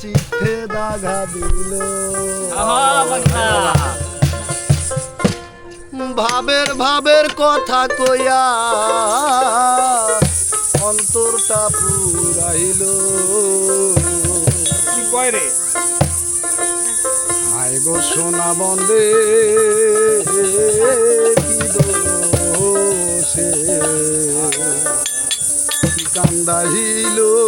চিঠে ভাবের ভাবের কথা কইয়া অন্তরটা পুরাইল। কি কয় রে? আই গো সোনা বন্দে কি দোষে? কান্দাহিলো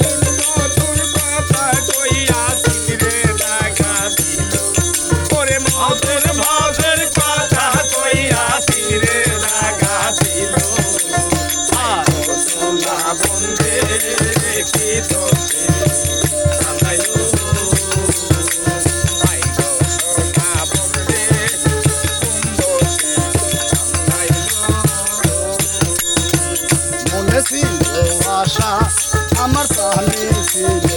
अमर ताने से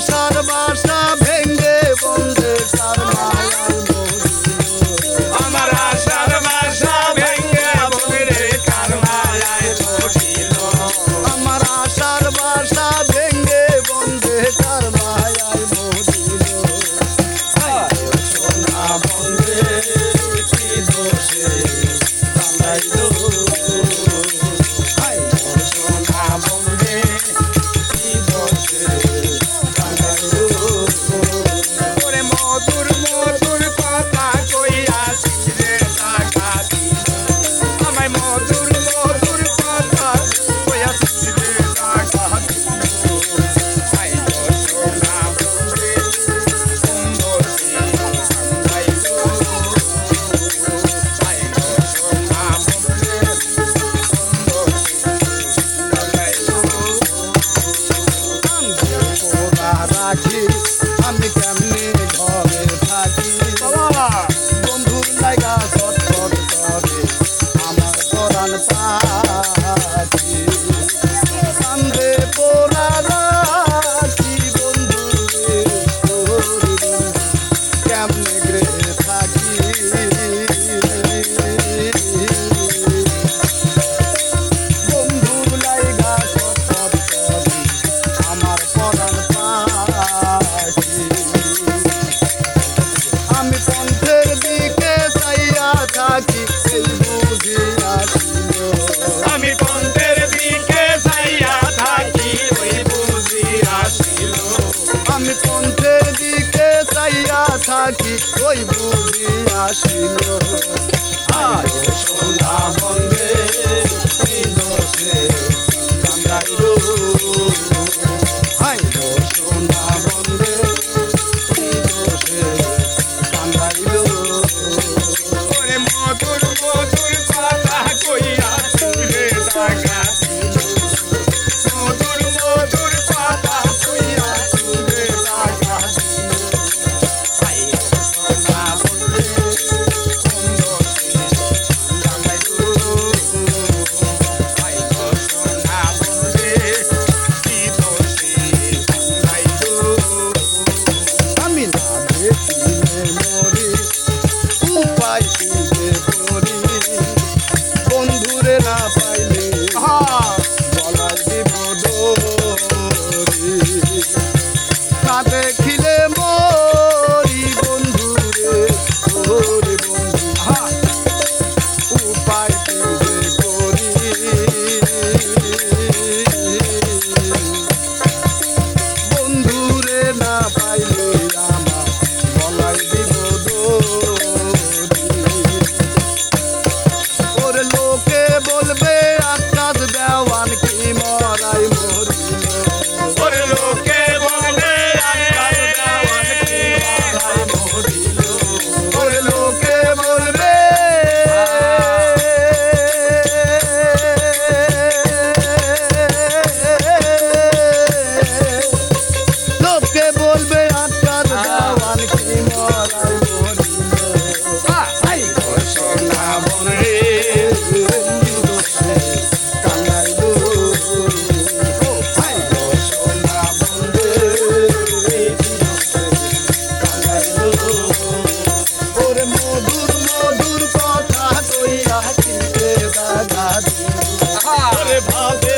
başlar başlar I'm the family. কি ওই বুঝি আসিল। আজ সন্ধ্যা বলবে আটকার দাওয়াল কি মরাই ভাবে